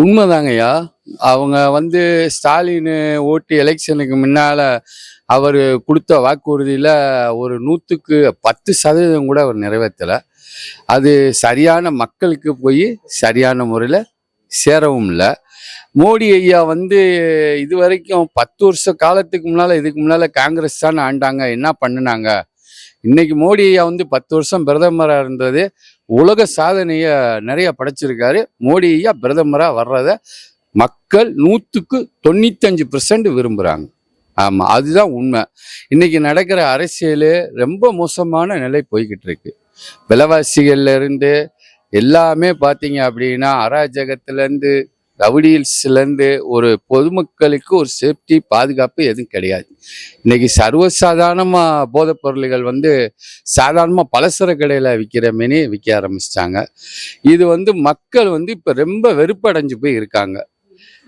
உண்மைதாங்கய்யா. அவங்க வந்து ஸ்டாலின் ஓட்டு எலெக்ஷனுக்கு முன்னால் அவர் கொடுத்த வாக்குறுதியில் ஒரு நூற்றுக்கு பத்து சதவீதம் கூட அவர் நிறைவேற்றலை. அது சரியான மக்களுக்கு போய் சரியான முறையில் சேரவும் இல்லை. மோடி ஐயா வந்து இது வரைக்கும் பத்து வருஷ காலத்துக்கு முன்னால் இதுக்கு முன்னால் காங்கிரஸ் தான் ஆண்டாங்க என்ன பண்ணினாங்க? இன்னைக்கு மோடி ஐயா வந்து பத்து வருஷம் பிரதமராக இருந்தது. உலக சாதனையை நிறைய படைச்சிருக்காரு. மோடியா பிரதமராக வர்றத மக்கள் நூற்றுக்கு தொண்ணூத்தஞ்சு பெர்சன்ட் விரும்புகிறாங்க ஆமாம் அதுதான் உண்மை. இன்னைக்கு நடக்கிற அரசியல் ரொம்ப மோசமான நிலை போய்கிட்டு இருக்கு விலைவாசிகள்ல இருந்து எல்லாமே பார்த்தீங்க அப்படின்னா அராஜகத்துலேருந்து ரவுடியல்ஸ்லேருந்து ஒரு பொதுமக்களுக்கு ஒரு சேஃப்டி பாதுகாப்பு எதுவும் கிடையாது. இன்னைக்கு சர்வசாதாரணமாக போதைப் பொருள்கள் வந்து சாதாரணமாக பலசர கடையில் விற்கிற மாரி விற்க ஆரம்பிச்சிட்டாங்க. இது வந்து மக்கள் வந்து இப்போ ரொம்ப வெறுப்படைஞ்சு போய் இருக்காங்க.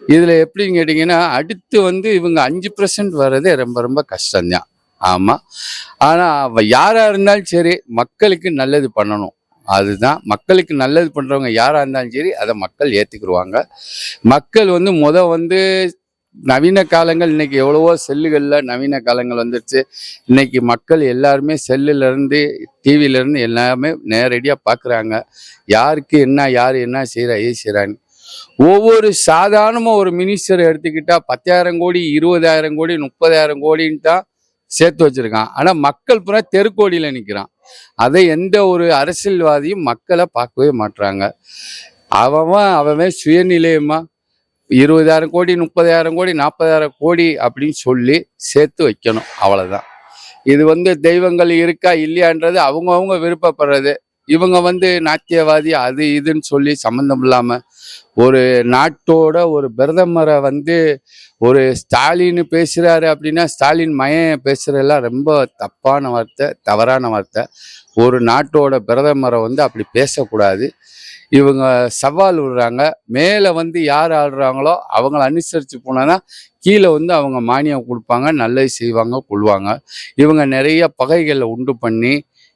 இதில் எப்படின்னு கேட்டிங்கன்னா அடுத்து வந்து இவங்க அஞ்சு பர்சன்ட் வர்றதே ரொம்ப ரொம்ப கஷ்டம்தான். ஆமாம் ஆனால் யாராக இருந்தாலும் சரி மக்களுக்கு நல்லது பண்ணணும். அதுதான் மக்களுக்கு நல்லது பண்ணுறவங்க யாராக இருந்தாலும் சரி அதை மக்கள் ஏற்றுக்குருவாங்க மக்கள் வந்து முத வந்து நவீன காலங்கள் இன்னைக்கு எவ்வளவோ செல்லுகளில் நவீன காலங்கள் வந்துருச்சு. இன்னைக்கு மக்கள் எல்லாருமே செல்லுலேருந்து டிவியிலேருந்து இருந்து எல்லாமே நேரடியாக பார்க்குறாங்க யாருக்கு என்ன யார் என்ன செய்கிறா ஏ செய்கிறான்னு ஒவ்வொரு சாதாரணமாக ஒரு மினிஸ்டர் எடுத்துக்கிட்டால் பத்தாயிரம் கோடி இருபதாயிரம் கோடி முப்பதாயிரம் கோடின்னு தான் சேர்த்து வச்சிருக்கான். ஆனால் மக்கள் பூரா தெருக்கோடியில் நிற்கிறான் அதை எந்த ஒரு அரசியல்வாதியும் மக்களை பார்க்கவே மாட்றாங்க. அவன் அவன் சுயநிலையமா இருபதாயிரம் கோடி முப்பதாயிரம் கோடி நாற்பதாயிரம் கோடி அப்படின்னு சொல்லி சேர்த்து வைக்கணும். அவ்வளோதான் இது வந்து தெய்வங்கள் இருக்கா இல்லையான்றது அவங்கவுங்க விருப்பப்படுறது. இவங்க வந்து நாத்தியவாதி அது இதுன்னு சொல்லி சம்மந்தம் இல்லாமல் ஒரு நாட்டோட ஒரு பிரதமரை வந்து ஒரு ஸ்டாலின் பேசுகிறாரு அப்படின்னா ஸ்டாலின் மயம் பேசுகிறதெல்லாம் ரொம்ப தப்பான வார்த்தை தவறான வார்த்தை. ஒரு நாட்டோட பிரதமரை வந்து அப்படி பேசக்கூடாது. இவங்க சவால் விடுறாங்க. மேலே வந்து யார் ஆடுறாங்களோ அவங்கள அனுசரித்து போனோன்னா கீழே வந்து அவங்க மானியம் கொடுப்பாங்க நல்லது செய்வாங்க கொள்வாங்க. இவங்க நிறைய பகைகளை உண்டு பண்ணி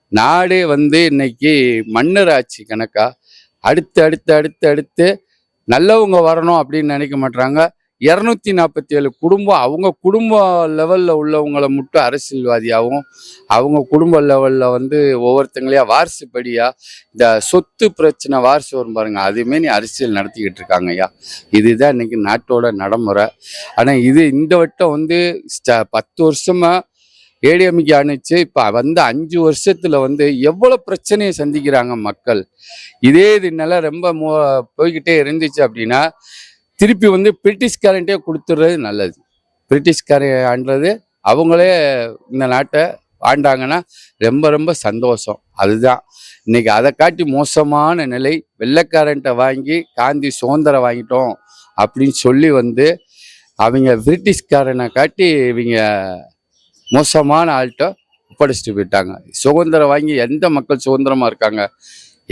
நாடே வந்து இன்னைக்கு மன்னர் ஆட்சி கணக்கா? அடுத்து அடுத்து அடுத்து அடுத்து நல்லவங்க வரணும் அப்படின்னு நினைக்க மாட்டாங்க இரநூத்தி நாற்பத்தி ஏழு குடும்பம் அவங்க குடும்ப லெவலில் உள்ளவங்களை மட்டும் அரசியல்வாதியாகவும் அவங்க குடும்ப லெவலில் வந்து ஒவ்வொருத்தங்களையா வாரிசுப்படியா இந்த சொத்து பிரச்சனை வாரிசு வரும் பாருங்க. அதுவுமே நீ அரசியல் நடத்திக்கிட்டு இருக்காங்க ஐயா. இதுதான் இன்னைக்கு நாட்டோட நடைமுறை. ஆனால் இது இந்த வட்டம் வந்து ஸ்ட- பத்து வருஷமா ஏடிஎம்கே அனுச்சு இப்போ வந்து அஞ்சு வருஷத்தில் வந்து எவ்வளோ பிரச்சனையை சந்திக்கிறாங்க மக்கள். இதே இது நல்லா ரொம்ப மோ போய்கிட்டே இருந்துச்சு அப்படின்னா திருப்பி வந்து பிரிட்டிஷ்காரன்ட்டே கொடுத்துட்றது நல்லது. பிரிட்டிஷ்காரன் ஆண்டது அவங்களே இந்த நாட்டை ஆண்டாங்கன்னா ரொம்ப ரொம்ப சந்தோஷம். அதுதான். இன்னைக்கு அதை காட்டி மோசமான நிலை வெள்ளைக்காரன்ட்ட வாங்கி காந்தி சுதந்திரம் வாங்கிட்டோம் அப்படின்னு சொல்லி வந்து அவங்க பிரிட்டிஷ்காரனை காட்டி இவங்க மோசமான ஆள்கிட்ட ஒப்படைச்சிட்டு போயிட்டாங்க. சுதந்திரம் வாங்கி எந்த மக்கள் சுதந்திரமாக இருக்காங்க?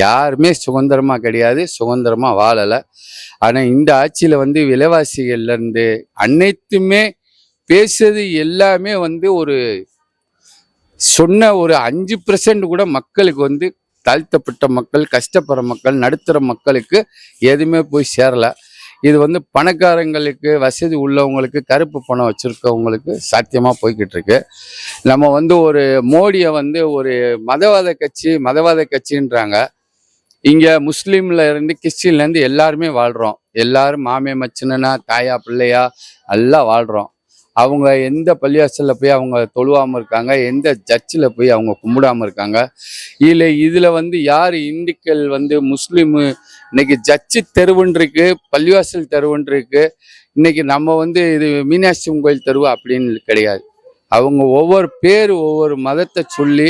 யாருமே சுதந்திரமாக கிடையாது சுதந்திரமாக வாழலை. ஆனால் இந்த ஆட்சியில் வந்து விலைவாசிகள்லேருந்து அனைத்துமே பேசுறது எல்லாமே வந்து ஒரு சொன்ன ஒரு அஞ்சு பர்சன்ட் கூட மக்களுக்கு வந்து தாழ்த்தப்பட்ட மக்கள் கஷ்டப்படுற மக்கள் நடுத்தர மக்களுக்கு எதுவுமே போய் சேரல. இது வந்து பணக்காரங்களுக்கு வசதி உள்ளவங்களுக்கு கருப்பு பணம் வச்சிருக்கவங்களுக்கு சாத்தியமா போய்கிட்டு இருக்கு நம்ம வந்து ஒரு மோடியை வந்து ஒரு மதவாத கட்சி மதவாத கட்சின்றாங்க. இங்கே முஸ்லீம்ல இருந்து கிறிஸ்டின்ல இருந்து எல்லாருமே வாழ்கிறோம் எல்லாரும் மாமே மச்சினனா தாயா பிள்ளையா எல்லாம் வாழ்கிறோம் அவங்க எந்த பள்ளிவாசலில் போய் அவங்க தொழுவாமல் இருக்காங்க எந்த ஜட்ஜில் போய் அவங்க கும்பிடாமல் இருக்காங்க இல்லை இதில் வந்து யார் இந்துக்கள் வந்து முஸ்லீமு இன்னைக்கு ஜட்ஜு தெருவுன்றிருக்கு பள்ளிவாசல் தெருவுன்றிருக்கு இன்னைக்கு நம்ம வந்து இது மீனாட்சி கோயில் தெருவு அப்படின்னு கிடையாது. அவங்க ஒவ்வொரு பேர் ஒவ்வொரு மதத்தை சொல்லி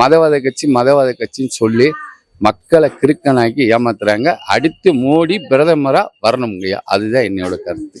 மதவாத கட்சி மதவாத கட்சின்னு சொல்லி மக்களை கிறுக்கனாக்கி ஏமாத்துறாங்க. அடுத்து மோடி பிரதமரா வரணுங்கய்யா அதுதான் என்னோட கருத்து.